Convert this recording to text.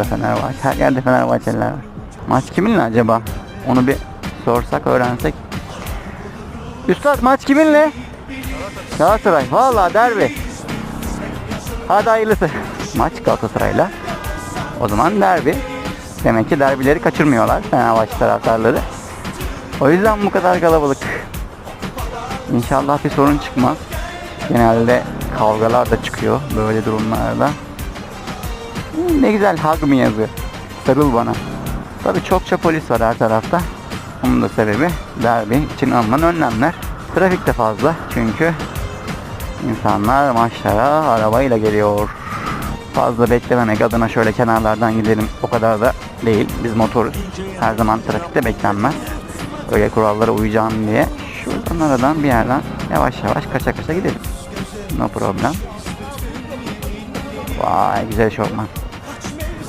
Burada Fenerbahçe. Her yerde Fenerbahçeliler var. Maç kiminle acaba? Onu bir sorsak öğrensek. Üstad maç kiminle? Galatasaray. Vallahi derbi. Hadi hayırlısı. Maç Galatasaray'la. O zaman derbi. Demek ki derbileri kaçırmıyorlar Fenerbahçe taraftarları. O yüzden bu kadar kalabalık. İnşallah bir sorun çıkmaz. Genelde kavgalar da çıkıyor böyle durumlarda. Hmm, Ne güzel hug mı yazıyor. Sarıl bana. Tabii çokça polis var her tarafta. Bunun da sebebi derbi için alınan önlemler. Trafik de fazla çünkü insanlar maçlara arabayla geliyor. Fazla beklememek adına şöyle kenarlardan gidelim. O kadar da değil. Biz motoruz. Her zaman trafikte beklenmez. Öyle kurallara uyacağım diye. Şuradan aradan bir yerden yavaş yavaş kaça kaça gidelim. No problem. Vay güzel şortman.